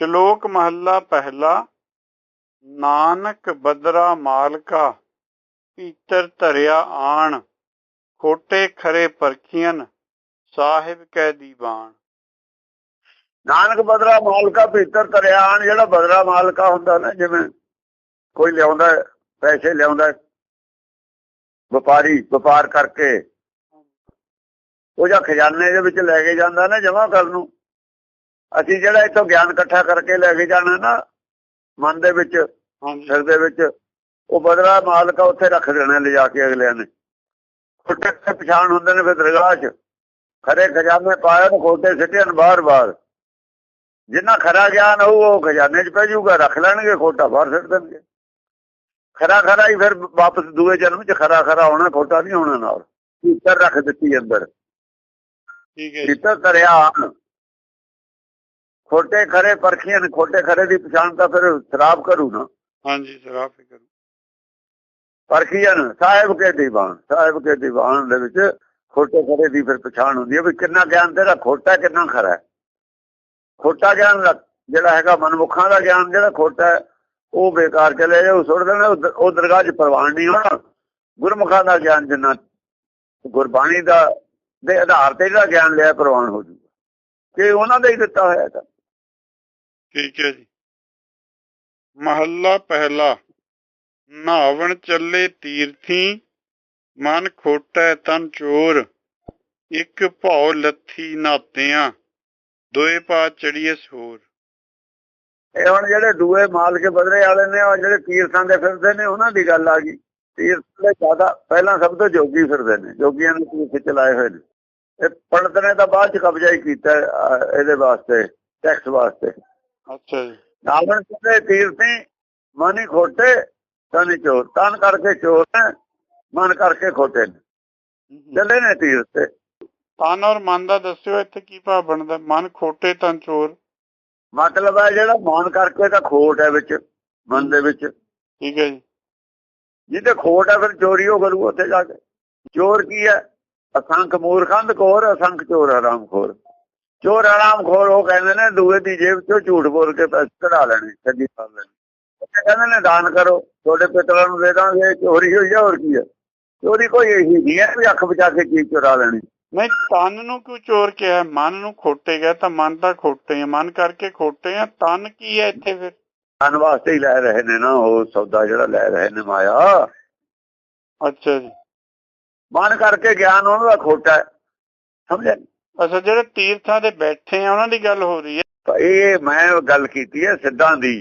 ਸ਼ਲੋਕ ਮਹੱਲਾ ਪਹਿਲਾ, ਨਾਨਕ ਬਦਰਾ ਮਾਲਕਾ, ਪੀਤਰ ਧਰਿਆ ਆਣ, ਖੋਟੇ ਖਰੇ ਪਰਖੀਆਂ ਸਾਹਿਬ ਕੈ ਦੀਵਾਨ। ਨਾਨਕ ਬਦਰਾ ਮਾਲਕਾ ਭੀਤਰ ਤਰਿਆ ਆਣ, ਜਿਹੜਾ ਬਦਰਾ ਮਾਲਕਾ ਹੁੰਦਾ ਨਾ, ਜਿਵੇਂ ਕੋਈ ਲਿਆਉਂਦਾ ਪੈਸੇ ਲਿਆਉਂਦਾ ਵਪਾਰੀ, ਵਪਾਰ ਕਰਕੇ, ਉਹ ਜਾਂ ਖਜ਼ਾਨੇ ਦੇ ਵਿੱਚ ਲੈ ਕੇ ਜਾਂਦਾ ਨਾ ਜਮਾ ਕਰਨ ਨੂੰ ਅਸੀਂ ਜਿਹੜਾ ਇੱਥੋਂ ਗਿਆਨ ਇਕੱਠਾ ਕਰਕੇ ਲੈ ਕੇ ਜਾਣਾ ਨਾ ਮਨ ਦੇ ਵਿੱਚ ਸਿਰ ਦੇ ਵਿੱਚ ਉਹ ਬਦਰਾ ਮਾਲਕਾ ਉੱਥੇ ਰੱਖ ਦੇਣਾ ਲਿਜਾ ਕੇ ਅਗਲਿਆਂ ਨੇ। ਖੋਟੇ ਪਛਾਣ ਹੁੰਦੇ ਨੇ ਫਿਰ ਦਰਗਾਹ 'ਚ। ਖਰੇ ਖਜ਼ਾਨੇ ਪਾਇਆ ਤੇ ਖੋਟੇ ਸਿੱਟਿਆਂ ਬਾਰ-ਬਾਰ ਜਿੰਨਾ ਖਰਾ ਗਿਆਨ ਹੋਊ ਉਹ ਖਜ਼ਾਨੇ 'ਚ ਪੈ ਜਾਊਗਾ ਰੱਖ ਲੈਣਗੇ ਖੋਟਾ ਬਾਹਰ ਸਿੱਟ ਦੇਣਗੇ। ਖਰਾ ਖਰਾ ਹੀ ਫਿਰ ਵਾਪਸ ਦੂਏ ਜਨਮ 'ਚ ਖਰਾ ਖਰਾ ਹੋਣਾ ਖੋਟਾ ਨਹੀਂ ਹੋਣਾ ਨਾਲ। ਭੀਤਰ ਰੱਖ ਦਿੱਤੀ ਅੰਦਰ। ਠੀਕ ਹੈ ਜੀ। ਭੀਤਰ ਤਰਿਆ ਖੋਟੇ ਖਰੇ ਪਰਖੀਆਂ ਨੇ ਖੋਟੇ ਖਰੇ ਦੀ ਪਛਾਣ ਤਾਂ ਫਿਰ ਸ਼ਰਾਬ ਕਰੂ ਨਾ। ਹਾਂਜੀ ਜਰਾ ਫਿਕਰ ਪਰਖੀਆਂ ਸਾਹਿਬ ਕੇ ਦੀਵਾਨ ਸਾਹਿਬ ਕੇ ਦੀਵਾਨ ਦੇ ਵਿੱਚ ਖੋਟੇ ਖਰੇ ਦੀ ਫਿਰ ਪਛਾਣ ਹੁੰਦੀ ਹੈ ਵੀ ਕਿੰਨਾ ਗਿਆਨ ਤੇਰਾ ਖੋਟਾ ਕਿੰਨਾ ਖਰਾ ਹੈ। ਖੋਟਾ ਗਿਆਨ ਜਿਹੜਾ ਹੈਗਾ ਮਨਮੁਖਾਂ ਦਾ ਗਿਆਨ ਜਿਹੜਾ ਖੋਟਾ ਹੈ ਉਹ ਬੇਕਾਰ ਚਲੇ ਜਾਊ ਸੁੱਟ ਦੇਣਾ ਉਹ ਉਹ ਦਰਗਾਹ 'ਚ ਪ੍ਰਵਾਨ ਨਹੀਂ ਹੋਣਾ। ਗੁਰਮੁਖਾਂ ਦਾ ਗਿਆਨ ਜਿੰਨਾ ਗੁਰਬਾਣੀ ਦਾ ਦੇ ਆਧਾਰ ਤੇ ਜਿਹੜਾ ਗਿਆਨ ਲਿਆ ਪ੍ਰਵਾਨ ਹੋ ਜੂਗਾ ਕਿ ਉਹਨਾਂ ਦਾ ਹੀ ਦਿੱਤਾ ਹੋਇਆ ਤਾਂ। ਠੀਕ ਹੈ ਜੀ। ਮਹੱਲਾ ਪਹਿਲਾ ਨਾਵਣ ਚੱਲੇ ਤੀਰਥੀ, ਮਨ ਖੋਟੈ ਤਨ ਚੋਰ, ਇੱਕ ਭੌ ਲੱਥੀ ਨਾਤਿਆਂ, ਦੋਏ ਪਾ ਚੜੀਏ ਸੋਰ। ਇਹ ਹੁਣ ਜਿਹੜੇ ਦੂਏ ਮਾਲ ਕੇ ਬਦਲੇ ਵਾਲੇ ਨੇ, ਉਹ ਜਿਹੜੇ ਤੀਰਥਾਂ ਦੇ ਫਿਰਦੇ ਨੇ, ਉਹਨਾਂ ਦੀ ਗੱਲ ਆ ਗਈ। ਤੀਰਥ ਦੇ ਜ਼ਿਆਦਾ, ਪਹਿਲਾਂ ਸਭ ਤੋਂ ਜੋਗੀ ਫਿਰਦੇ ਨੇ, ਜੋਗੀਆਂ ਨੇ ਤੀਰਥ ਚਲਾਏ ਹੋਏ ਨੇ। ਇਹ ਪੰਡਤ ਨੇ ਤਾਂ ਬਾਅਦ ਚ ਕਬਜ਼ਾ ਹੀ ਕੀਤਾ ਇਹਦੇ ਵਾਸਤੇ, ਟੈਕਸ ਵਾਸਤੇ। ਅੱਛਾ ਜੀ। ਨਾਵਣ ਦੇ ਤੀਰਥੀ ਮਨੀ ਖੋਟੇ ਤਨ ਚੋਰ। ਤਨ ਕਰਕੇ ਚੋਰ ਨੇ ਮਨ ਕਰਕੇ ਖੋਟੇ ਨੇ। ਚੱਲੇ ਨੇ ਤੀਰਥ ਤੇ। ਤਨ ਔਰ ਮਨ ਦਾ ਦੱਸਿਓ ਇੱਥੇ ਕੀ ਭਾਵ ਬਣਦਾ? ਮਨ ਖੋਟੇ ਤਨ ਚੋਰ। ਮਤਲਬ ਹੈ ਜਿਹੜਾ ਮਨ ਕਰਕੇ ਤਾਂ ਖੋਟ ਹੈ ਵਿੱਚ ਮਨ ਦੇ ਵਿੱਚ। ਠੀਕ ਹੈ ਜੀ। ਜਿੱਤੇ ਖੋਟ ਹੈ ਫਿਰ ਚੋਰੀ ਹੋ ਕਰੂ ਉੱਥੇ ਜਾ ਕੇ। ਚੋਰ ਕੀ ਹੈ? ਅਸੰਖ ਮੂਰਖੰਦ ਕੋਰ ਅਸੰਖ ਚੋਰ ਹਰਾਮ ਖੋਰ ਚੋਰ ਹਰਾਮ ਖੋਰ ਉਹ ਕਹਿੰਦੇ ਨੇ ਦੂਏ ਦੀ ਜੇਬ ਚੋਂ ਝੂਠ ਬੋਲ ਕੇ ਪੈਸੇ ਕਢਾ ਲੈਣੇ ਠੱਗੀ ਕਰ ਲੈਣੀ ਉਹ ਕਹਿੰਦੇ ਨੇ ਦਾਨ ਕਰੋ ਤੁਹਾਡੇ ਪਿਤਰਾਂ ਨੂੰ ਦੇ ਦਾਂਗੇ ਚੋਰੀ ਹੋਈ ਹੈ ਹੋਰ ਕੀ ਹੈ ਚੋਰੀ ਕੋਈ ਇਹੀ ਨਹੀਂ ਹੈ ਵੀ ਅੱਖ ਬਚਾ ਕੇ ਚੀਜ਼ ਚੁਰਾ ਲੈਣੀ। ਨਹੀਂ ਤਨ ਨੂੰ ਕਿਉਂ ਚੋਰ ਕਿਹਾ ਮਨ ਨੂੰ ਖੋਟੇ ਗਿਆ ਤਾਂ ਮਨ ਤਾਂ ਖੋਟੇ ਆ। ਮਨ ਕਰਕੇ ਖੋਟੇ ਆ ਤਨ ਕੀ ਹੈ ਇੱਥੇ ਫਿਰ? ਧਨ ਵਾਸਤੇ ਹੀ ਲੈ ਰਹੇ ਨੇ ਨਾ ਉਹ ਸੌਦਾ ਜਿਹੜਾ ਲੈ ਰਹੇ ਨੇ ਮਾਇਆ। ਅੱਛਾ ਜੀ। ਮਨ ਕਰਕੇ ਗਿਆਨ ਉਹਨਾਂ ਦਾ ਖੋਟਾ ਹੈ। ਸਮਝਿਆ? ਅੱਛਾ ਜਿਹੜੇ ਤੀਰਥਾਂ ਦੇ ਬੈਠੇ ਆ ਉਹਨਾਂ ਦੀ ਗੱਲ ਹੋ ਰਹੀ ਹੈ। ਤਾਂ ਇਹ ਮੈਂ ਗੱਲ ਕੀਤੀ ਹੈ ਸਿੱਧਾਂ ਦੀ।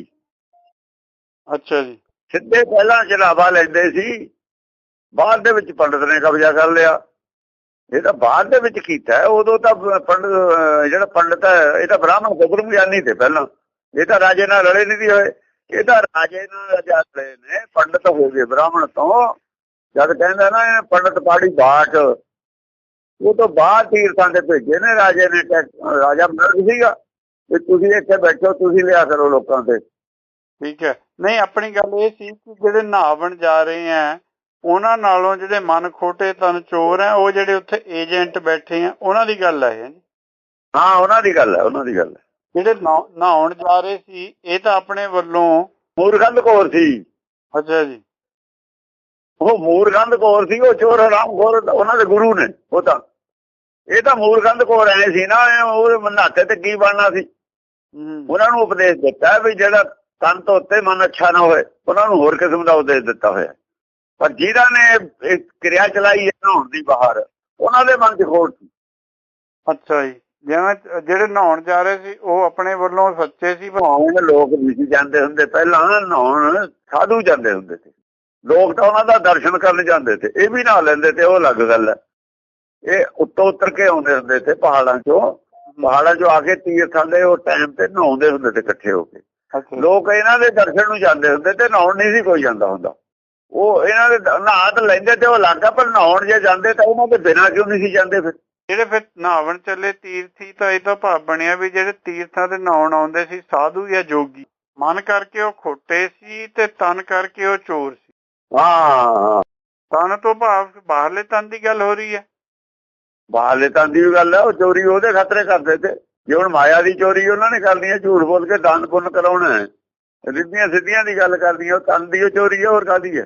ਅੱਛਾ ਜੀ। ਸਿੱਧੇ ਪਹਿਲਾਂ ਚੜਾਵਾ ਲੈਂਦੇ ਸੀ ਬਾਅਦ ਦੇ ਵਿੱਚ ਪੰਡਤ ਨੇ ਕਬਜ਼ਾ ਕਰ ਲਿਆ। ਇਹ ਤਾਂ ਬਾਅਦ ਦੇ ਵਿੱਚ ਕੀਤਾ ਉਦੋਂ ਤਾਂ ਪੰਡਤ ਜਿਹੜਾ ਪੰਡਤ ਹੈ ਇਹ ਤਾਂ ਬ੍ਰਾਹਮਣ ਗੁਰਮ ਗਿਆਨੀ ਤੇ ਪਹਿਲਾਂ। ਇਹ ਤਾਂ ਰਾਜੇ ਨਾਲ ਰਲੇ ਨਹੀਂ ਹੋਏ। ਇਹ ਤਾਂ ਰਾਜੇ ਨਾਲ ਰਲੇ ਨੇ ਪੰਡਤ ਹੋ ਗਏ ਬ੍ਰਾਹਮਣ ਤੋਂ। ਜਦ ਕਹਿੰਦਾ ਨਾ ਇਹ ਪੰਡਤ ਪਾੜੀ ਬਾਟ ਉਹ ਤੋਂ ਬਾਅਦ ਤੀਰਥਾਂ ਦੇ ਭੇਜੇ ਨੇ ਰਾਜੇ ਨੇ ਰਾਜਾ ਮਰਦ ਸੀਗਾ ਵੀ ਤੁਸੀਂ ਇੱਥੇ ਬੈਠੋ ਤੁਸੀਂ ਲਿਆ ਕਰੋ ਲੋਕਾਂ ਤੇ। ਠੀਕ ਹੈ। ਨਹੀਂ ਆਪਣੀ ਗੱਲ ਇਹ ਸੀ ਕਿ ਜਿਹੜੇ ਨਹਾਵਣ ਜਾ ਰਹੇ ਆ ਉਹਨਾਂ ਨਾਲੋਂ ਜਿਹੜੇ ਮਨ ਖੋਟੇ ਤਨ ਚੋਰ ਆ ਉਹ ਜਿਹੜੇ ਉੱਥੇ ਏਜੰਟ ਬੈਠੇ ਆ ਉਹਨਾਂ ਦੀ ਗੱਲ ਹੈ ਜੀ ਹਾਂ ਉਹਨਾਂ ਦੀ ਗੱਲ ਹੈ ਉਹਨਾਂ ਦੀ ਗੱਲ ਹੈ। ਜਿਹੜੇ ਨਹਾ- ਨਹਾਉਣ ਜਾ ਰਹੇ ਸੀ ਇਹ ਤਾਂ ਆਪਣੇ ਵੱਲੋਂ ਮੂਰਖੰਦ ਕੌਰ ਸੀ। ਅੱਛਾ ਜੀ। ਉਹ ਮੂਰਖੰਦ ਕੌਰ ਸੀ ਉਹ ਚੋਰ ਹਰਾਮ ਖੋਰ ਉਹਨਾਂ ਦੇ ਗੁਰੂ ਨੇ ਉਹ ਤਾਂ। ਇਹ ਤਾਂ ਮੂਰਖੰਦ ਕੌਰ ਐ ਸੀ ਨਾ ਉਹ ਮੰਨਾਤੇ ਤੇ ਕੀ ਬਣਨਾ ਸੀ? ਉਹਨਾਂ ਨੂੰ ਉਪਦੇਸ਼ ਦਿੱਤਾ ਵੀ ਜਿਹੜਾ ਤਨ ਤੋਂ ਉੱਤੇ ਮਨ ਅੱਛਾ ਨਾ ਹੋਏ ਉਹਨਾਂ ਨੂੰ ਹੋਰ ਕਿਸਮ ਦਾ ਉਪਦੇਸ਼ ਦਿੱਤਾ ਹੋਇਆ। ਪਰ ਜਿਨ੍ਹਾਂ ਨੇ ਕਿਰਿਆ ਚਲਾਈ ਹੈ ਨਹਾਉਣ ਦੀ ਬਾਹਰ ਉਹਨਾਂ ਦੇ ਮਨ 'ਚ ਖੋਟ ਸੀ। ਅੱਛਾ ਜੀ। ਜਿਵੇਂ ਜਿਹੜੇ ਨਹਾਉਣ ਜਾ ਰਹੇ ਸੀ ਉਹ ਆਪਣੇ ਵੱਲੋਂ ਸੱਚੇ ਸੀ ਨਹਾਉਣ ਲੋਕ ਨਹੀਂ ਸੀ ਜਾਂਦੇ ਹੁੰਦੇ। ਪਹਿਲਾਂ ਨਹਾਉਣ ਸਾਧੂ ਜਾਂਦੇ ਹੁੰਦੇ ਸੀ। ਲੋਕ ਤਾਂ ਉਹਨਾਂ ਦਾ ਦਰਸ਼ਨ ਕਰਨ ਜਾਂਦੇ ਸੀ। ਇਹ ਵੀ ਨਹਾ ਲੈਂਦੇ ਤੇ ਉਹ ਅਲੱਗ ਗੱਲ ਹੈ। ਇਹ ਉੱਤੋਂ ਉਤਰ ਕੇ ਆਉਂਦੇ ਹੁੰਦੇ ਸੀ ਪਹਾੜਾਂ 'ਚੋਂ। ਪਹਾੜਾਂ 'ਚੋਂ ਆ ਕੇ ਤੀਰਥਾਂ ਦੇ ਉਹ ਟਾਈਮ ਤੇ ਨਹਾਉਂਦੇ ਹੁੰਦੇ ਤੇ ਇਕੱਠੇ ਹੋ ਕੇ। ਲੋਕ ਇਹਨਾਂ ਦੇ ਦਰਸ਼ਨ ਨੂੰ ਜਾਂਦੇ ਹੁੰਦੇ ਤੇ ਨਹਾਉਣ ਨਹੀਂ ਸੀ ਕੋਈ ਜਾਂਦਾ ਹੁੰਦਾ। ਉਹ ਇਹਨਾਂ ਦੇ ਦ- ਨਹਾ ਤਾਂ ਲੈਂਦੇ ਤੇ ਉਹ ਆ ਪਰ ਨਹਾਉਣ ਜੇ ਜਾਂਦੇ ਤਾਂ ਉਹਨਾਂ ਦੇ ਬਿਨਾਂ ਕਿਉਂ ਨਹੀਂ ਸੀ ਜਾਂਦੇ ਫਿਰ? ਜਿਹੜੇ ਫਿਰ ਨਹਾਵਣ ਚੱਲੇ ਤੀਰਥੀ ਤਾਂ ਇਹ ਤਾਂ ਭਾਵ ਬਣਿਆ ਵੀ ਜਿਹੜੇ ਤੀਰਥਾਂ ਤੇ ਨਹਾਉਣ ਆਉਂਦੇ ਸੀ ਸਾਧੂ ਜਾਂ ਜੋਗੀ। ਮਨ ਕਰਕੇ ਉਹ ਖੋਟੇ ਸੀ ਤੇ ਤਨ ਕਰਕੇ ਉਹ ਚੋਰ ਸੀ। ਹਾਂ। ਤਨ ਤੋਂ ਭਾਵ ਬਾਹਰਲੇ ਤਨ ਦੀ ਗੱਲ ਹੋ ਰਹੀ ਹੈ। ਬਾਹਰਲੇ ਤਾਂ ਦੀ ਗੱਲ ਹੈ ਉਹ ਚੋਰੀ ਉਹਦੇ ਖਤਰੇ ਕਰਦੇ ਤੇ। ਜੇ ਹੁਣ ਮਾਇਆ ਦੀ ਚੋਰੀ ਉਹਨਾਂ ਨੇ ਕਰਨੀ ਹੈ ਝੂਠ ਬੋਲ ਕੇ ਦਾਨ ਪੁੰਨ ਕਰਾਉਣਾ ਹੈ। ਰਿੱਧੀਆਂ ਸਿੱਧੀਆਂ ਦੀ ਗੱਲ ਕਰਨੀ ਹੈ ਉਹ ਤਨ ਦੀ ਉਹ ਚੋਰੀ ਹੈ ਹੋਰ ਕਾਦੀ ਹੈ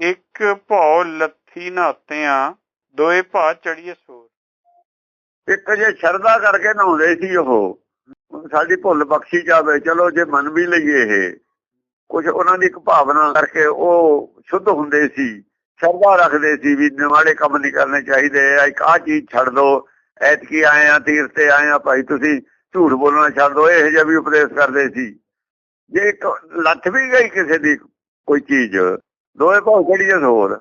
ਇੱਕ ਭੌ ਲੱਥੀ ਨਾਤਿਆਂ ਦੋਏ ਭਾ ਚੜੀਏ ਸੋਰ। ਇੱਕ ਜੇ ਸ਼ਰਧਾ ਕਰਕੇ ਨਹਾਉਂਦੇ ਸੀ ਉਹ ਸਾਡੀ ਭੁੱਲ ਬਖਸ਼ੀ ਜਾਵੇ ਚਲੋ ਜੇ ਮੰਨ ਵੀ ਲਈਏ ਇਹ ਕੁਝ ਉਹਨਾਂ ਦੀ ਇੱਕ ਭਾਵਨਾ ਕਰਕੇ ਉਹ ਸ਼ੁੱਧ ਹੁੰਦੇ ਸੀ। ਸ਼ਰਧਾ ਰੱਖਦੇ ਸੀ ਵੀ ਨਿਮਾੜੇ ਕੰਮ ਨਹੀਂ ਕਰਨੇ ਚਾਹੀਦੇ ਇੱਕ ਆਹ ਚੀਜ਼ ਛੱਡ ਦਿਓ ਐਤਕੀ ਆਏ ਆ, ਤੀਰਥ ਤੇ ਆਏ ਆ ਭਾਈ, ਤੁਸੀਂ ਝੂਠ ਬੋਲਣਾ ਛੱਡ ਦਿਓ ਇਹ ਜਿਹਾ ਵੀ ਉਪਦੇਸ਼ ਕਰਦੇ ਸੀ। ਜੇ ਲੱਥ ਵੀ ਗਈ ਕਿਸੇ ਦੀ ਕੋਈ ਚੀਜ਼ ਦੋਏ ਭਾਉ ਕਿਹੜੀ ਹੈ ਹੋਰ?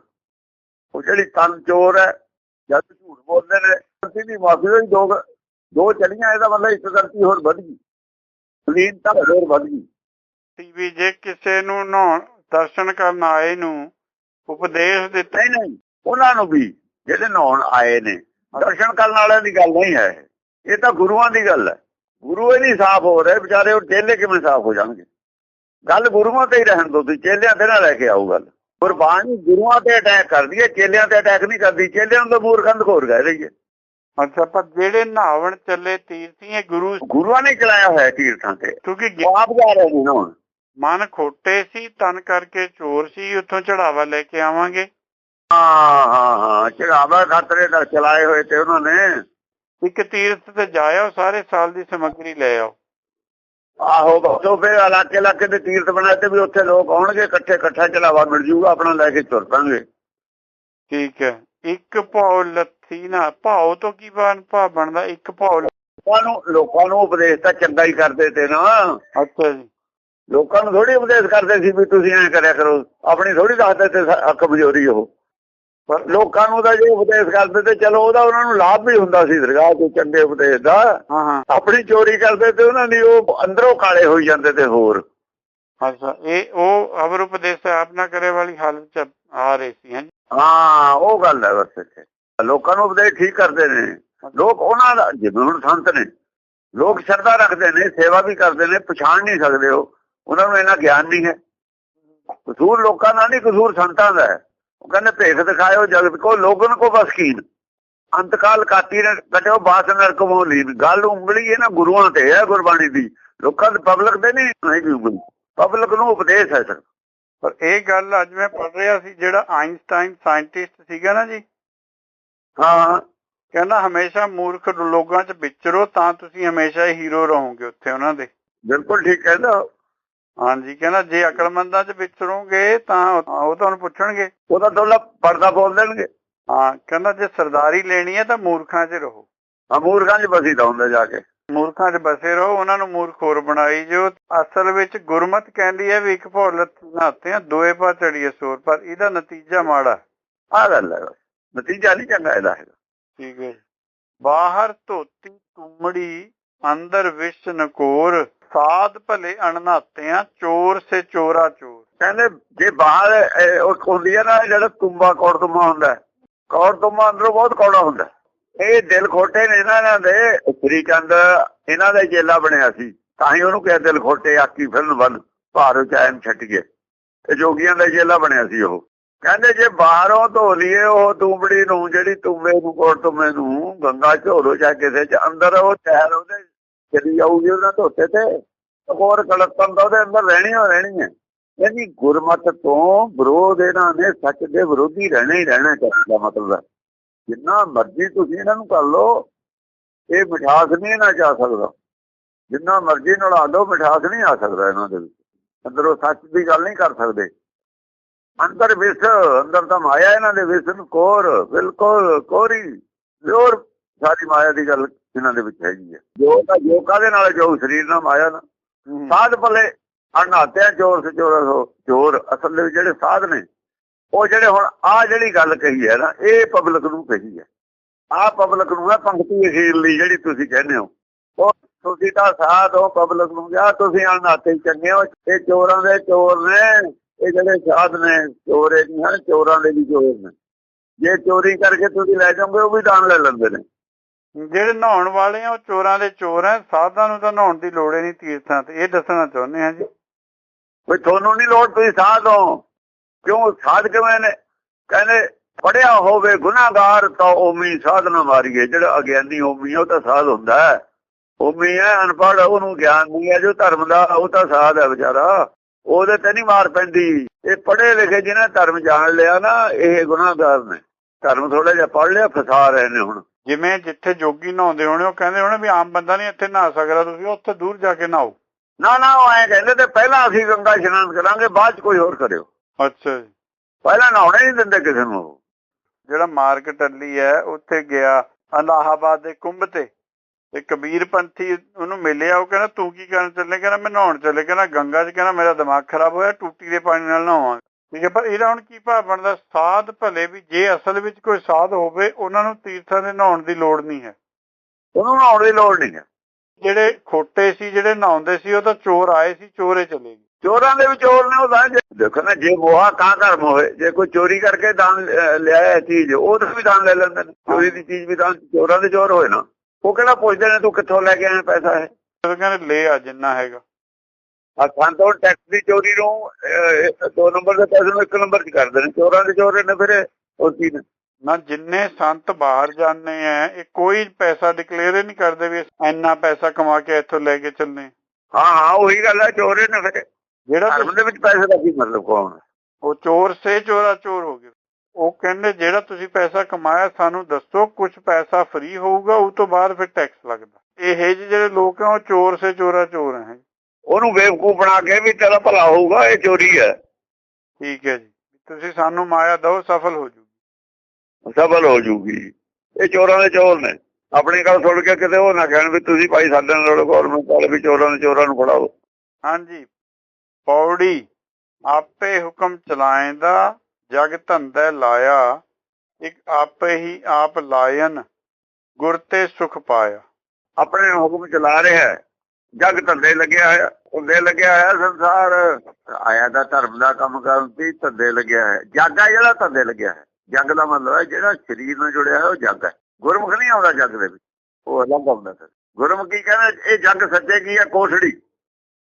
ਉਹ ਜਿਹੜੀ ਤਨ ਚੋਰ ਹੈ, ਜਦ ਝੂਠ ਬੋਲਦੇ ਨੇ ਗਲਤੀ ਦੀ ਮਾਫੀ ਹੋਈ ਦੋ ਦੋ ਚਲੀਆਂ, ਇਹਦਾ ਮਤਲਬ ਇੱਕ ਗਲਤੀ ਹੋਰ ਵੱਧ ਗਈ। ਲੀਨਤਾ ਹੋਰ ਵੱਧ ਗਈ। ਵੀ ਜੇ ਕਿਸੇ ਨੂੰ ਨਹਾਉਣ, ਦਰਸ਼ਨ ਕਰਨ ਆਏ ਨੂੰ ਉਪਦੇਸ਼ ਦਿੱਤਾ ਨਹੀਂ ਨਹੀਂ। ਉਹਨਾਂ ਨੂੰ ਵੀ ਜਿਹੜੇ ਨਹਾਉਣ ਆਏ ਨੇ। ਦਰਸ਼ਨ ਕਰਨ ਵਾਲਿਆਂ ਦੀ ਗੱਲ ਨਹੀਂ ਹੈ ਇਹ। ਇਹ ਤਾਂ ਗੁਰੂਆਂ ਦੀ ਗੱਲ ਹੈ। ਗੁਰੂ ਹੀ ਨਹੀਂ ਸਾਫ਼ ਹੋ ਰਹੇ ਵਿਚਾਰੇ ਉਹ ਚੇਲੇ ਕਿਵੇਂ ਸਾਫ਼ ਹੋ ਜਾਣਗੇ? ਗੱਲ ਗੁਰੂਆਂ ਤੇ ਹੀ ਰਹਿਣ ਦੋ ਤੁਸੀਂ ਚੇਲਿਆਂ ਤੇ ਨਾ ਲੈ ਕੇ ਆਓ ਗੱਲ। ਗੁਰਬਾਣੀ ਗੁਰੂਆਂ ਤੇ ਅਟੈਕ ਕਰਦੀ ਹੈ ਚੇਲਿਆਂ ਤੇ ਅਟੈਕ ਨਹੀਂ ਕਰਦੀ। ਚੇਲਿਆਂ ਨੂੰ ਮੂਰਖੰਦ ਘੋਰ ਗਏ ਰਹੀ ਹੈ। ਅੱਛਾ ਪਰ ਜਿਹੜੇ ਨਹਾਵਣ ਚੱਲੇ ਤੀਰਥੀ ਇਹ ਗੁਰੂ ਗੁਰੂਆਂ ਨੇ ਚਲਾਇਆ ਹੋਇਆ ਤੀਰਥਾਂ ਤੇ। ਕਿਉਂਕਿ ਆਪ ਜਾ ਰਹੇ ਨੇ ਹੁਣ ਮਨ ਖੋਟੇ ਸੀ ਤਨ ਕਰਕੇ ਚੋਰ ਸੀ ਉੱਥੋਂ ਚੜਾਵਾ ਲੈ ਕੇ ਆਵਾਂਗੇ। ਹਾਂ ਹਾਂ ਹਾਂ ਚੜਾਵਾ ਖਾਤਰੇ ਦਾ ਚਲਾਏ ਹੋਏ ਤੇ ਉਹਨਾਂ ਨੇ। ਇੱਕ ਤੀਰਥ ਤੇ ਜਾਇਓ ਸਾਰੇ ਸਾਲ ਦੀ ਸਮੱਗਰੀ ਲੈ ਆਓ। ਆਹੋ ਬਸੋ ਫੇ ਇਲਾਕੇ ਇਲਾਕੇ ਦੇ ਤੀਰਥ ਬਣਾਏ ਤੇ ਵੀ ਉੱਥੇ ਲੋਕ ਆਉਣਗੇ ਇਕੱਠੇ ਇਕੱਠਾ ਚਲਾਵਾ ਮਿਲ ਜੂਗਾ ਆਪਣਾ ਲੈ ਕੇ ਤੁਰ ਪਾਂਗੇ ਠੀਕ ਹੈ। ਇੱਕ ਭੌ ਲੱਥੀ ਨਾ ਭਾਉ ਤੋਂ ਕੀ ਬਣ ਭਾ ਬਣਦਾ? ਇੱਕ ਭੌ ਲੋਕਾਂ ਨੂੰ ਲੋਕਾਂ ਨੂੰ ਉਪਦੇਸ਼ ਤਾਂ ਚੰਗਾ ਹੀ ਕਰਦੇ ਤੇ ਨਾ। ਅੱਛਾ ਜੀ। ਲੋਕਾਂ ਨੂੰ ਥੋੜੀ ਉਪਦੇਸ਼ ਕਰਦੇ ਸੀ ਵੀ ਤੁਸੀਂ ਐਂ ਕਰਿਆ ਕਰੋ। ਆਪਣੀ ਥੋੜੀ ਦੱਸਦੇ ਤੇ ਸ- ਕਮਜ਼ੋਰੀ ਉਹ। ਪਰ ਲੋਕਾਂ ਨੂੰ ਤਾਂ ਜੇ ਉਪਦੇਸ਼ ਕਰਦੇ ਤੇ ਚਲੋ ਉਹਦਾ ਉਹਨਾਂ ਨੂੰ ਲਾਭ ਵੀ ਹੁੰਦਾ ਸੀ ਦਰਗਾਹ ਤੋਂ ਚੰਗੇ ਉਪਦੇਸ਼ ਦਾ। ਆਪਣੀ ਚੋਰੀ ਕਰਦੇ ਤੇ ਉਹਨਾਂ ਦੀ ਉਹ ਅੰਦਰੋਂ ਕਾਲੇ ਹੋਈ ਜਾਂਦੇ ਤੇ ਹੋਰ। ਅੱਛਾ ਇਹ ਉਹ ਅਵਰ ਉਪਦੇਸ਼ ਆਪ ਨਾ ਕਰੇ ਵਾਲੀ ਹਾਲਤ ਚ ਆ ਰਹੇ ਸੀ ਹਾਂ ਉਹ ਗੱਲ ਹੈ ਬਸ ਇੱਥੇ। ਲੋਕਾਂ ਨੂੰ ਉਪਦੇਸ਼ ਠੀਕ ਕਰਦੇ ਨੇ। ਲੋਕ ਉਹਨਾਂ ਦਾ ਜਿਵੇਂ ਹੁਣ ਸੰਤ ਨੇ ਲੋਕ ਸ਼ਰਧਾ ਰੱਖਦੇ ਨੇ ਸੇਵਾ ਵੀ ਕਰਦੇ ਨੇ ਪਛਾਣ ਨਹੀਂ ਸਕਦੇ ਉਹ। ਉਹਨਾਂ ਨੂੰ ਇਹਨਾਂ ਗਿਆਨ ਨਹੀਂ ਹੈ। ਕਸੂਰ ਲੋਕਾਂ ਦਾ ਨਹੀਂ ਕਸੂਰ ਸੰਤਾਂ ਦਾ ਹੈ। ਉਹ ਕਹਿੰਦੇ ਭੇਖ ਦਿਖਾਇਓ ਜਗਤ ਕੋ ਲੋਗਨ ਕੋ ਬਸਕੀਨ ਅੰਤਕਾਲ ਕਾਤੀ ਨੇ ਕਟਿਓ ਬਾਸ ਨਰਕ ਮੋ ਲੀਨ ਗੱਲ ਉਂਗਲੀ ਹੈ ਨਾ ਗੁਰੂਆਂ ਤੇ ਹੈ ਗੁਰਬਾਣੀ ਦੀ। ਲੋਕਾਂ ਦੇ ਪਬਲਿਕ ਦੇ ਨਹੀਂ ਪਬਲਿਕ ਨੂੰ ਉਪਦੇਸ਼ ਹੈ ਸਰ। ਪਰ ਇਹ ਗੱਲ ਅੱਜ ਮੈਂ ਪੜ ਰਿਹਾ ਸੀ ਜਿਹੜਾ ਆਇਨਸਟਾਈਨ ਸਾਇੰਟਿਸਟ ਸੀਗਾ ਨਾ ਜੀ। ਹਾਂ। ਕਹਿੰਦਾ ਹਮੇਸ਼ਾ ਮੂਰਖ ਲੋਕਾਂ 'ਚ ਵਿਚਰੋ ਤਾਂ ਤੁਸੀਂ ਹਮੇਸ਼ਾ ਹੀਰੋ ਰਹੋਗੇ ਉੱਥੇ ਉਹਨਾਂ ਦੇ। ਬਿਲਕੁਲ ਠੀਕ ਕਹਿੰਦਾ। ਹਾਂਜੀ ਕਹਿੰਦਾ ਜੇ ਅਕਲਮੰਦਾਂ 'ਚ ਵਿਚਰੋਗੇ ਤਾਂ ਉਹ ਉਹ ਤੁਹਾਨੂੰ ਪੁੱਛਣਗੇ। ਉਹਦਾ ਦੋਲਾ ਪਰਦਾ ਬੋਲ ਦੇਣਗੇ। ਹਾਂ ਕਹਿੰਦਾ ਜੇ ਸਰਦਾਰੀ ਲੈਣੀ ਹੈ ਤਾਂ ਮੂਰਖਾਂ 'ਚ ਰਹੋ। ਅਮੂਰਗੰਜ ਬਸੀਦਾ ਹੁੰਦਾ ਜਾ ਕੇ। ਮੂਰਖਾਂ 'ਚ ਬਸੇ ਰਹੋ ਉਹਨਾਂ ਨੂੰ ਮੂਰਖ ਹੋਰ ਬਣਾਈ ਜੋ ਅਸਲ ਵਿੱਚ ਗੁਰਮਤ ਕਹਿੰਦੀ ਹੈ ਵੀ ਇੱਕ ਭੌਲਤ ਨਾਤੇ ਆ ਦੋਏ ਪਾ ਚੜੀਏ ਸੋਰ ਪਰ ਇਹਦਾ ਨਤੀਜਾ ਮਾੜਾ। ਆ ਗੱਲ ਹੈ। ਬਸ। ਨਤੀਜਾ ਨਹੀਂ ਚੰਗਾ ਇਹਦਾ ਹੈਗਾ। ਠੀਕ ਹੈ। ਬਾਹਰ ਧੋਤੀ ਤੁਮੜੀ ਅੰਦਰ ਵਿਸ਼ ਨਕੋਰ। ਸਾਧ ਭਲੇ ਅਣਨਾਤਿਆਂ, ਚੋਰ ਸੇ ਚੋਰਾ ਚੋਰ। ਕਹਿੰਦੇ ਜੇ ਬਾਹਰ ਉਹ ਹੁੰਦੀ ਹੈ ਨਾ, ਜਿਹੜਾ ਤੁੰਬਾ, ਕੌੜ ਹੁੰਦਾ ਹੈ। ਅੰਦਰੋਂ ਬਹੁਤ ਕੌੜਾ ਹੁੰਦਾ ਇਹ ਦਿਲ ਖੋਟੇ ਨੇ ਇਹਨਾਂ ਦੇ। ਸ੍ਰੀ ਚੰਦ, ਇਹਨਾਂ ਦਾ ਹੀ ਬਣਿਆ ਸੀ। ਤਾਂ ਹੀ ਉਹਨੂੰ ਕਿਹਾ ਦਿਲ ਖੋਟੇ ਆਕੀ ਫਿਰਨ ਬਨ ਭਾਰੋ ਚਾਇਨ ਛੱਟੀਏ ਇਹ ਜੋਗੀਆਂ ਦਾ ਜੇਲਾ ਬਣਿਆ ਸੀ ਉਹ। ਕਹਿੰਦੇ ਜੇ ਬਾਹਰੋਂ ਧੋ ਲਈਏ, ਉਹ ਤੂੰਬੜੀ ਨੂੰ, ਜਿਹੜੀ ਤੁੰਬੇ ਨੂੰ, ਕੋੜ ਤੁੰਬੇ ਨੂੰ, ਗੰਗਾ ਝੋਰੋ ਜਾਂ ਕਿਸੇ ਚ ਅੰਦਰ ਉਹ ਚਹਿਰ ਉਹਦੇ ਚਲੀ ਜਾਊਗੀ ਉਹਨਾਂ ਧੋਤੇ ਤੇ ਹੋਰ ਕਲਪਨ ਦਾ ਉਹਦੇ ਅੰਦਰ ਰਹਿਣੀ ਹੋ ਰਹਿਣੀ ਹੈ ਯਾਨੀ ਗੁਰਮਤ ਤੋਂ ਵਿਰੋਧ ਇਹਨਾਂ ਨੇ ਸੱਚ ਦੇ ਵਿਰੋਧੀ ਰਹਿਣਾ ਹੀ ਰਹਿਣਾ ਚਾਹੀਦਾ ਮਤਲਬ ਜਿੰਨਾ ਮਰਜ਼ੀ ਤੁਸੀਂ ਇਹਨਾਂ ਨੂੰ ਕਰ ਲਓ, ਇਹ ਮਿਠਾਸ ਨਹੀਂ ਨਾ ਜਾ ਸਕਦਾ। ਜਿੰਨਾ ਮਰਜ਼ੀ ਨਲਾ ਲਓ, ਮਿਠਾਸ ਨਹੀਂ ਆ ਸਕਦਾ ਇਹਨਾਂ ਦੇ ਵਿੱਚ। ਉਹ ਸੱਚ ਦੀ ਗੱਲ ਨਹੀਂ ਕਰ ਸਕਦੇ। ਅੰਦਰ ਵਿਸ, ਅੰਦਰ ਤਾਂ ਮਾਇਆ ਇਹਨਾਂ ਦੇ ਵਿਸ ਨੂੰ ਕੋਰ, ਬਿਲਕੁਲ ਕੋਰੀ, ਪਿਓਰ ਸਾਰੀ ਮਾਇਆ ਦੀ ਗੱਲ ਇਹਨਾਂ ਦੇ ਵਿੱਚ ਹੈਗੀ ਹੈ ਜੋ ਤਾਂ ਜੋ ਕਾਦੇ ਨਾਲ ਜੋ ਸਰੀਰ ਨਾਲ ਮਾਇਆ ਨਾਲ ਸਾਧ ਭਲੇ ਅਨਾਤਿਆ ਚੋਰ ਸੇ ਚੋਰ ਚੋਰ ਅਸਲ ਦੇ ਵਿੱਚ ਜਿਹੜੇ ਸਾਧ ਨੇ ਉਹ ਜਿਹੜੇ ਹੁਣ ਆ ਜਿਹੜੀ ਗੱਲ ਕਹੀ ਹੈ ਨਾ ਇਹ ਪਬਲਿਕ ਨੂੰ ਕਹੀ ਹੈ। ਆ ਪਬਲਿਕ ਨੂੰ ਹੈ ਪੰਕਤੀ ਅਖੀਰ ਲਈ ਜਿਹੜੀ ਤੁਸੀਂ ਕਹਿੰਦੇ ਹੋ। ਉਹ ਤੁਸੀਂ ਤਾਂ ਸਾਧ ਹੋ ਪਬਲਿਕ ਨੂੰ ਕਿਹਾ ਤੁਸੀਂ ਅਨਾਤੇ ਚੰਗੇ ਹੋ ਇਹ ਚੋਰਾਂ ਦੇ ਚੋਰ ਨੇ ਇਹ ਜਿਹੜੇ ਸਾਧ ਨੇ ਚੋਰੇ ਨਹੀਂ ਹਨ ਚੋਰਾਂ ਦੇ ਵੀ ਚੋਰ ਨੇ। ਜੇ ਚੋਰੀ ਕਰਕੇ ਤੁਸੀਂ ਲੈ ਜਾਓਗੇ ਉਹ ਵੀ ਦਾਨ ਲੈ ਲੈਂਦੇ ਨੇ। ਜਿਹੜੇ ਨਹਾਉਣ ਵਾਲੇ ਆ, ਉਹ ਚੋਰਾਂ ਦੇ ਚੋਰ ਆ ਸਾਧਾਂ ਨੂੰ ਤਾਂ ਨਹਾਉਣ ਦੀ ਲੋੜ ਹੀ ਨਹੀਂ ਤੀਰਥਾਂ ਤੇ। ਇਹ ਦੱਸਣਾ ਚਾਹੁੰਦੇ ਆ ਜੀ। ਵੀ ਤੁਹਾਨੂੰ ਨਹੀਂ ਲੋੜ ਤੁਸੀਂ ਸਾਧ ਹੋ। ਕਿਉਂ? ਸਾਧ ਕਿਵੇਂ ਨੇ? ਕਹਿੰਦੇ, ਪੜਿਆ ਹੋਵੇ ਗੁਨਾਹਗਾਰ ਤਾਂ ਓਮੀ ਸਾਧ ਮਾਰੀਏ। ਜਿਹੜਾ ਅਗਿਆਨੀ ਓਮੀ ਉਹ ਤਾਂ ਸਾਧ ਹੁੰਦਾ ਹੈ। ਉਮੀ ਹੈ, ਅਨਪੜ੍ਹ, ਉਹਨੂੰ ਗਿਆਨ ਨਹੀਂ ਹੈ। ਜੋ ਧਰਮ ਦਾ, ਉਹ ਤਾਂ ਸਾਧ ਹੈ ਵਿਚਾਰਾ। ਉਹਦੇ ਤੇ ਨਹੀਂ ਮਾਰ ਪੈਂਦੀ। ਇਹ ਪੜ੍ਹੇ ਲਿਖੇ ਜਿਹਨੇ ਧਰਮ ਜਾਣ ਲਿਆ ਨਾ, ਇਹ ਗੁਨਾਹਗਾਰ ਨੇ। ਧਰਮ ਥੋੜਾ ਜਿਹਾ ਪੜ੍ਹ ਲਿਆ, ਫਸਾ ਰਹੇ ਨੇ ਹੁਣ। ਜਿਵੇਂ ਜਿੱਥੇ ਜੋਗੀ ਨਹਾਉਂਦੇ ਹੋਣੇ ਉਹ ਕਹਿੰਦੇ ਹੋਣੇ ਵੀ ਆਮ ਬੰਦਾ ਨਹੀਂ ਇੱਥੇ ਨਹਾ ਸਕਦਾ ਤੁਸੀਂ ਉੱਥੇ ਦੂਰ ਜਾ ਕੇ ਨਹਾਓ। ਨਾ ਨਾ ਉਹ ਐਂ ਕਹਿੰਦੇ ਤੇ ਪਹਿਲਾਂ ਅਸੀਂ ਗੰਗਾ ਇਸ਼ਨਾਨ ਕਰਾਂਗੇ ਬਾਅਦ ਚ ਕੋਈ ਹੋਰ ਕਰਿਓ। ਅੱਛਾ ਜੀ। ਪਹਿਲਾਂ ਨਹਾਉਣੇ ਨਹੀਂ ਦਿੰਦੇ ਕਿਸੇ ਨੂੰ। ਜਿਹੜਾ ਮਾਰਕ ਟੱਲੀ ਹੈ ਉੱਥੇ ਗਿਆ ਅਲਾਹਾਬਾਦ ਦੇ ਕੁੰਭ ਤੇ। ਤੇ ਕਬੀਰ ਪੰਥੀ ਉਹਨੂੰ ਮਿਲਿਆ ਉਹ ਕਹਿੰਦਾ ਤੂੰ ਕੀ ਕਰਨ ਚੱਲੇ? ਕਹਿੰਦਾ ਮੈਂ ਨਹਾਉਣ ਚੱਲੇ। ਕਹਿੰਦਾ ਗੰਗਾ 'ਚ। ਕਹਿੰਦਾ ਮੇਰਾ ਦਿਮਾਗ ਖਰਾਬ ਹੋਇਆ ਟੂਟੀ ਦੇ ਪਾਣੀ ਨਾਲ ਨਹਾਵਾਂ ਠੀਕ ਹੈ ਪਰ ਇਹਦਾ ਹੁਣ ਕੀ ਭਾਵ ਬਣਦਾ? ਸਾਧ ਭਲੇ ਵੀ ਜੇ ਅਸਲ ਵਿੱਚ ਕੋਈ ਸਾਧ ਹੋਵੇ ਉਹਨਾਂ ਨੂੰ ਤੀਰਥਾਂ ਦੇ ਨਹਾਉਣ ਦੀ ਲੋੜ ਨਹੀਂ ਹੈ। ਉਹਨੂੰ ਨਹਾਉਣ ਦੀ ਲੋੜ ਨਹੀਂ ਹੈ। ਜਿਹੜੇ ਖੋਟੇ ਸੀ ਜਿਹੜੇ ਨਹਾਉਂਦੇ ਸੀ ਉਹ ਤਾਂ ਚੋਰ ਆਏ ਸੀ ਚੋਰੇ ਚਲੇ ਗਏ। ਚੋਰਾਂ ਦੇ ਵਿੱਚ ਚੋਰ ਨੇ ਉਹ ਤਾਂ ਦੇਖੋ ਨਾ ਜੇ ਮੋਹਾ ਕਾਂ ਧਰਮ ਹੋਵੇ ਜੇ ਕੋਈ ਚੋਰੀ ਕਰਕੇ ਦਾਨ ਲਿਆਇਆ ਚੀਜ਼ ਉਹ ਤਾਂ ਵੀ ਦਾਨ ਲੈ ਲੈਂਦੇ ਨੇ। ਚੋਰੀ ਦੀ ਚੀਜ਼ ਵੀ ਦਾਨ ਚੋਰਾਂ ਦੇ ਚੋਰ ਹੋਏ ਨਾ। ਉਹ ਕਿਹੜਾ ਪੁੱਛਦੇ ਨੇ ਤੂੰ ਕਿੱਥੋਂ ਲੈ ਕੇ ਆਇਆ ਪੈਸਾ ਹੈ ਉਹ ਕਹਿੰਦੇ ਲੈ ਆ ਜਿੰਨਾ ਹੈਗਾ। ਆ ਸੰਤੋਂ ਟੈਕਸ ਦੀ ਚੋਰੀ ਨੂੰ ਅਹ, ਇੱਕ ਦੋ ਨੰਬਰ ਦੇ ਪੈਸੇ ਨੂੰ ਇੱਕ ਨੰਬਰ 'ਚ ਕਰਦੇ ਨੇ ਚੋਰਾਂ ਦੇ ਚੋਰ ਨੇ ਫਿਰ ਇਹ ਉਹ ਕੀ ਨੇ ਨਾ ਜਿੰਨੇ ਸੰਤ ਬਾਹਰ ਜਾਂਦੇ ਆ ਇਹ ਕੋਈ ਪੈਸਾ ਡਿਕਲੇਅਰ ਹੀ ਨਹੀਂ ਕਰਦੇ ਵੀ ਇੰਨਾ ਪੈਸਾ ਕਮਾ ਕੇ ਇੱਥੋਂ ਲੈ ਕੇ ਚੱਲੇ ਹਾਂ ਹਾਂ ਉਹੀ ਗੱਲ ਹੈ ਚੋਰੇ ਨੇ ਫਿਰ ਜਿਹੜਾ ਧਰਮ ਤੁਸੀਂ- ਦੇ ਵਿੱਚ ਪੈਸੇ ਦਾ ਕੀ ਮਤਲਬ ਕੌਣ ਉਹ ਚੋਰ ਸੇ ਚੋਰਾ ਚੋਰ ਹੋ ਗਏ ਉਹ ਕਹਿੰਦੇ ਜਿਹੜਾ ਤੁਸੀਂ ਪੈਸਾ ਕਮਾਇਆ ਸਾਨੂੰ ਦੱਸੋ ਕੁਝ ਪੈਸਾ ਫ੍ਰੀ ਹੋਊਗਾ ਉਸ ਤੋਂ ਬਾਅਦ ਫਿਰ ਟੈਕਸ ਲੱਗਦਾ ਇਹ ਜਿਹੇ ਜਿਹੜੇ ਲੋਕ ਆ ਉਹ ਚੋਰ ਸੇ ਚੋਰਾ ਚੋਰ ਹੈ ਉਹਨੂੰ ਬੇਵਕੂਫ ਬਣਾ ਕੇ ਵੀ ਤੇਰਾ ਭਲਾ ਹੋਊਗਾ ਇਹ ਚੋਰੀ ਹੈ। ਠੀਕ ਹੈ ਜੀ। ਤੁਸੀਂ ਸਾਨੂੰ ਮਾਇਆ ਦਿਓ ਸਫਲ ਹੋ ਜੂਗੀ। ਸਫਲ ਹੋ ਜੂਗੀ। ਇਹ ਚੋਰਾਂ ਦੇ ਚੋਰ ਨੇ। ਆਪਣੀ ਗੱਲ ਸੁਣ ਕੇ ਕਿਤੇ ਉਹ ਨਾ ਕਹਿਣ ਵੀ ਤੁਸੀਂ ਭਾਈ ਸਾਡੇ ਨਾਲ ਗਵਰਨਮੈਂਟ ਵਾਲੇ ਵੀ ਚੋਰਾਂ ਦੇ ਚੋਰਾਂ ਨੂੰ ਫੜਾਓ। ਹਾਂਜੀ। ਪੌੜੀ ਆਪੇ ਹੁਕਮ ਚਲਾਏਂਦਾ ਜਗ ਧੰਦੇ ਲਾਇਆ ਇੱਕ ਆਪੇ ਹੀ ਆਪ ਲਾਇਨ ਗੁਰ ਤੇ ਸੁਖ ਪਾਇਆ। ਆਪਣੇ ਹੁਕਮ ਚਲਾ ਰਿਹਾ ਜਗ ਧੰਦੇ ਲੱਗਿਆ ਹੋਇਆ ਧੰਦੇ ਲੱਗਿਆ ਹੋਇਆ ਸੰਸਾਰ। ਆਇਆ ਦਾ ਧਰਮ ਦਾ ਕੰਮ ਕਰਨ ਦੀ ਧੰਦੇ ਲੱਗਿਆ ਹੈ ਜਗ ਜਿਹੜਾ ਧੰਦੇ ਲੱਗਿਆ ਹੈ ਜਗ ਦਾ ਮਤਲਬ ਹੈ ਜਿਹੜਾ ਸਰੀਰ ਨਾਲ ਜੁੜਿਆ ਹੈ ਉਹ ਜਗ ਹੈ। ਗੁਰਮੁਖ ਨਹੀਂ ਆਉਂਦਾ ਜਗ ਦੇ ਵਿੱਚ। ਉਹ ਅਲੱਗ ਆਉਂਦਾ ਫਿਰ। ਗੁਰਮੁਖੀ ਕਹਿੰਦਾ, ਇਹ ਜਗ ਸੱਚੇ ਕੀ ਹੈ ਕੋਠੜੀ।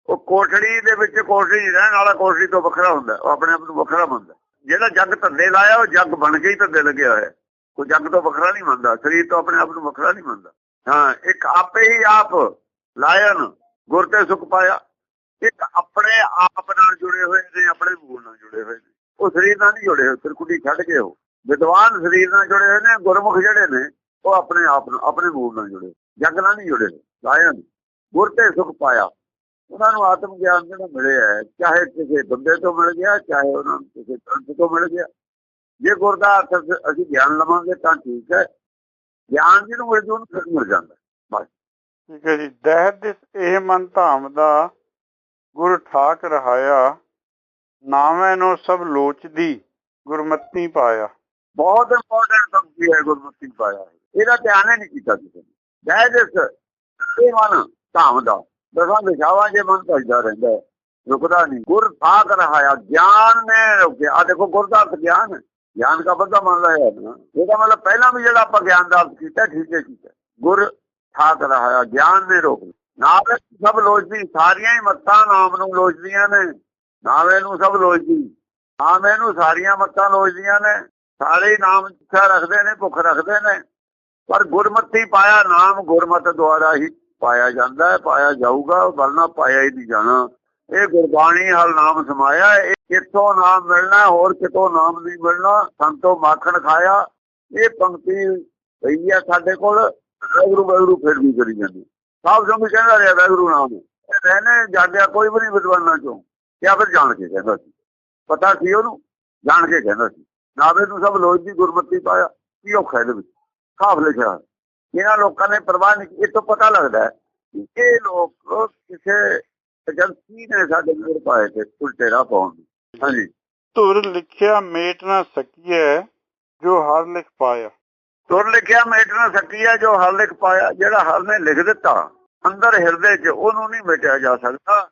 ਉਹ ਕੋਠੜੀ ਦੇ ਵਿੱਚ ਕੋਠੜੀ ਰਹਿਣ ਵਾਲਾ, ਕੋਠੜੀ ਤੋਂ ਵੱਖਰਾ ਹੁੰਦਾ। ਉਹ ਆਪਣੇ ਆਪ ਨੂੰ ਵੱਖਰਾ ਮੰਨਦਾ। ਜਿਹੜਾ ਜਗ ਧੰਦੇ ਲਾਇਆ, ਉਹ ਜੱਗ ਬਣ ਕੇ ਹੀ ਧੰਦੇ ਲੱਗਿਆ ਹੋਇਆ ਉਹ ਜਗ ਤੋਂ ਵੱਖਰਾ ਨਹੀਂ ਮੰਨਦਾ। ਸਰੀਰ ਤੋਂ ਆਪਣੇ ਆਪ ਨੂੰ ਵੱਖਰਾ ਨਹੀਂ ਮੰਨਦਾ। ਹਾਂ, ਇੱਕ ਆਪੇ ਹੀ ਆਪ ਲਾਇਨ ਗੁਰ ਤੇ ਸੁਖ ਪਾਇਆ। ਇੱਕ ਆਪਣੇ ਆਪ ਨਾਲ ਜੁੜੇ ਹੋਏ ਨੇ ਆਪਣੇ ਮੂਲ ਨਾਲ ਜੁੜੇ ਹੋਏ ਨੇ। ਉਹ ਸਰੀਰ ਨਾਲ ਨਹੀਂ ਜੁੜੇ ਹੋਏ ਤਿਰਕੁਟੀ ਛੱਡ ਕੇ ਉਹ। ਵਿਦਵਾਨ ਸਰੀਰ ਨਾਲ ਜੁੜੇ ਹੋਏ ਨੇ ਗੁਰਮੁਖ ਜਿਹੜੇ ਨੇ ਉਹ ਆਪਣੇ ਆਪ ਨਾਲ ਆਪਣੇ ਮੂਲ ਨਾਲ ਜੁੜੇ ਜਗ ਨਾਲ ਨਹੀਂ ਜੁੜੇ ਲਾਇਨ। ਗੁਰ ਤੇ ਸੁਖ ਪਾਇਆ। ਉਹਨਾਂ ਨੂੰ ਆਤਮ ਗਿਆਨ ਜਿਹੜਾ ਮਿਲਿਆ ਹੈ, ਚਾਹੇ ਕਿਸੇ ਬੰਦੇ ਤੋਂ ਮਿਲ ਗਿਆ ਚਾਹੇ ਉਹਨਾਂ ਨੂੰ ਕਿਸੇ ਗ੍ਰੰਥ ਤੋਂ ਮਿਲ ਗਿਆ। ਜੇ ਗੁਰ ਦਾ ਅਰਥ ਅਸੀਂ ਗਿਆਨ ਲਵਾਂਗੇ ਤਾਂ ਠੀਕ ਹੈ। ਗਿਆਨ ਜਿਹਨੂੰ ਮਿਲ ਜੂ ਉਹਨੂੰ ਮਿਲ ਜਾਂਦਾ। ਬਸ। ਠੀਕ ਹੈ ਜੀ ਦਹਿ ਦਿਸ ਇਹ ਮਨ ਧਾਮ ਦਾ ਗੁਰ ਠਾਕ ਰਹਾਇਆ ਨਾਵੇਂ ਨੂੰ ਸਭ ਲੋਚਦੀ ਗੁਰਮਤੀ ਪਾਇਆ। ਬਹੁਤ ਇੰਪੋਰਟੈਂਟ ਸੰਗਤੀ ਹੈ ਗੁਰਮੁਖੀ ਪਾਇਆ। ਇਹਦਾ ਧਿਆਨ ਹੀ ਨਹੀਂ ਕੀਤਾ ਕਿਸੇ ਨੇ। ਦਹਿ ਦਿਸ ਇਹ ਮਨ ਧਾਮ ਦਾ। ਦਸਾਂ ਦਿਸ਼ਾਵਾਂ ਜੇ ਮਨ ਭਜਦਾ ਰਹਿੰਦਾ ਹੈ, ਰੁਕਦਾ ਨਹੀਂ। ਗੁਰ ਠਾਕ ਰਹਾਇਆ ਗਿਆਨ ਨੇ ਰੁਕਿਆ। ਆ ਦੇਖੋ ਗੁਰ ਦਾ ਗਿਆਨ ਗਿਆਨ ਦਾ ਬੰਦਾ ਮੰਨ ਲਿਆ ਇਹਦਾ ਮਤਲਬ ਪਹਿਲਾਂ ਵੀ ਜਿਹੜਾ ਆਪਾਂ ਗਿਆਨ ਦਾ ਅਰਥ ਕੀਤਾ ਠੀਕ ਹੈ ਕੀਤਾ ਗੁਰ ਠਾਕ ਰਹਾਇਆ, ਗਿਆਨ ਨੇ ਰੋਕ ਨਾਮ ਸਭ ਲੋਚਦੀ, ਸਾਰੀਆਂ ਹੀ ਮੱਤਾਂ ਨਾਮ ਨੂੰ ਲੋਚਦੀਆਂ ਨੇ। ਨਾਵੇਂ ਨੂੰ ਸਭ ਲੋਚਦੀ। ਨਾਮੇ ਨੂੰ ਸਾਰੀਆਂ ਮੱਤਾਂ ਲੋਚਦੀਆਂ ਨੇ। ਸਾਰੇ ਨਾਮ ਇੱਛਾ ਰੱਖਦੇ ਨੇ, ਭੁੱਖ ਰੱਖਦੇ ਨੇ। ਪਰ ਗੁਰਮਤੀ ਪਾਇਆ ਨਾਮ, ਗੁਰਮਤ ਦੁਆਰਾ ਹੀ ਪਾਇਆ ਜਾਂਦਾ ਹੈ, ਪਾਇਆ ਜਾਊਗਾ, ਵਰਨਾ ਪਾਇਆ ਹੀ ਨਹੀਂ ਜਾਣਾ। ਇਹ ਗੁਰਬਾਣੀ ਹਲ ਨਾਮ ਸਮਾਇਆ ਇਹ ਕਿੱਥੋਂ ਨਾਮ ਮਿਲਣਾ, ਹੋਰ ਕਿਤੋਂ ਨਾਮ ਨਹੀਂ ਮਿਲਣਾ। ਸੰਤੋ ਮਾਖਣ ਖਾਇਆ। ਇਹ ਪੰਕਤੀ ਪਈ ਆ ਸਾਡੇ ਕੋਲ। ਵੈਗਰੂ ਵੈਗਰੂ ਫਿਰ ਵੀ ਕਰੀ ਜਾਂਦੀ। ਸਾਬ ਸੰਗ ਕਹਿੰਦਾ ਰਿਹਾ ਵੈਗਰੂ ਨਾਮ ਇਹਨੇ ਜਾਗਿਆ ਕੋਈ ਵੀ ਨਹੀਂ ਵਿਦਵਾਨਾਂ ਚੋਂ। ਜਾਂ ਫਿਰ ਜਾਣ ਕੇ ਕਹਿੰਦਾ ਸੀ? ਪਤਾ ਸੀ ਉਹਨੂੰ? ਜਾਣ ਕੇ ਕਹਿੰਦਾ ਸੀ। ਨਾਵੇ ਨੂੰ ਸਭ ਲੋਚ ਦੀ ਗੁਰਮਤੀ ਪਾਇਆ। ਕੀ ਔਖਾ ਇਹਦੇ ਵਿੱਚ? ਸਾਫ਼ ਲਿਖਿਆ। ਇਹਨਾਂ ਲੋਕਾਂ ਨੇ ਪਰਵਾਹ ਨਹੀਂ ਇਹ ਤੋਂ ਪਤਾ ਲੱਗਦਾ ਹੈ ਇਹ ਲੋਕ ਕਿਸੇ ਏਜੰਸੀ ਨੇ ਸਾਡੇ ਕੋਲ ਪਾਏ ਤੇ ਉਲਟੇ ਰਾਹ ਪਾਉਣ ਨੂੰ। ਹਾਂਜੀ। ਧੁਰ ਲਿਖਿਆ ਮੇਟ ਨਾ ਸਕੀਐ, ਜੋ ਹਰ ਲਿਖ ਪਾਇਆ। ਤੁਰ ਲਿਖਿਆ ਮੇਟ ਨਾ ਸਕੀਆ ਜੋ ਹਰ ਲਿਖ ਪਾਇਆ, ਜਿਹੜਾ ਹਰ ਨੇ ਲਿਖ ਦਿੱਤਾ, ਅੰਦਰ ਹਿਰਦੇ 'ਚ ਉਹਨੂੰ ਨਹੀਂ ਮਿਟਿਆ ਜਾ ਸਕਦਾ।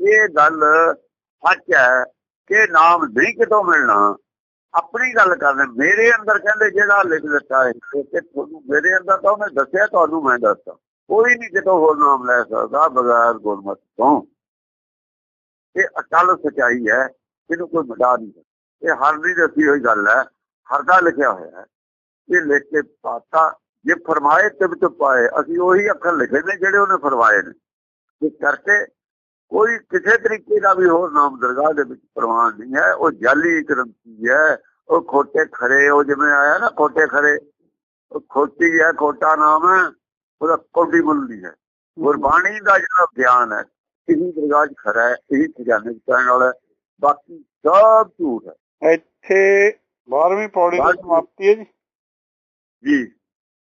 ਇਹ ਗੱਲ ਸੱਚ ਹੈ ਕਿ ਨਾਮ ਨਹੀਂ ਕਿਤੋਂ ਮਿਲਣਾ। ਆਪਣੀ ਗੱਲ ਕਰਦੇ ਮੇਰੇ ਅੰਦਰ ਕਹਿੰਦੇ ਜਿਹੜਾ ਲਿਖ ਦਿੱਤਾ ਹੈ ਕਿ ਤੁਹਾਨੂੰ ਮੇਰੇ ਅੰਦਰ ਤਾਂ ਉਹਨੇ ਦੱਸਿਆ, ਤੁਹਾਨੂੰ ਮੈਂ ਦੱਸਦਾ। ਕੋਈ ਨਹੀਂ ਕਿਤੋਂ ਹੋਰ ਨਾਮ ਲੈ ਸਕਦਾ ਬਗੈਰ ਗੁਰਮਤਿ ਤੋਂ। ਇਹ ਅਕਲ ਸਚਾਈ ਹੈ, ਇਹਨੂੰ ਕੋਈ ਮਿਟਾ ਨਹੀਂ ਸਕਦਾ। ਇਹ ਹਰ ਦੀ ਦੱਸੀ ਹੋਈ ਗੱਲ ਹੈ, ਹਰ ਦਾ ਲਿਖਿਆ ਹੋਇਆ ਹੈ। ਇਹ ਲਿਖ ਕੇ ਪਾਤਾ। ਜੇ ਫਰਮਾਏ ਤੇ ਵਿੱਚ ਪਾਏ ਅਸੀਂ ਉਹੀ ਅੱਖਰ ਲਿਖੇ ਨੇ ਜਿਹੜੇ ਉਹਨੇ ਫਰਮਾਏ ਨੇ। ਇਸ ਕਰਕੇ ਕੋਈ ਕਿਸੇ ਤਰੀਕੇ ਦਾ ਵੀ ਹੋਰ ਨਾਮ ਦਰਗਾਹ ਦੇ ਵਿੱਚ ਪ੍ਰਵਾਨ ਨਹੀਂ ਹੈ। ਉਹ ਜਾਲੀ ਗ੍ਰੰਥੀ ਹੈ। ਉਹ ਖੋਟੇ ਖਰੇ ਉਹ ਜਿਵੇਂ ਆਇਆ ਨਾ ਖੋਟੇ ਖਰੇ। ਉਹ ਖੋਟੀ ਹੈ ਖੋਟਾ ਨਾਮ ਹੈ। ਉਹਦਾ ਕੋਡੀ ਬੁੱਲੀ ਹੈ। ਗੁਰਬਾਣੀ ਦਾ ਜਿਹੜਾ ਗਿਆਨ ਹੈ ਇਹੀ ਦਰਗਾਹ 'ਚ ਖਰਾ ਹੈ ਇਹੀ ਖਜ਼ਾਨੇ 'ਚ ਪੈਣ ਵਾਲਾ ਬਾਕੀ ਸਭ ਝੂਠ ਹੈ। ਇੱਥੇ 12ਵੀਂ ਪੌੜੀ ਦੀ। ਸਮਾਪਤੀ ਹੈ ਜੀ। ਜੀ।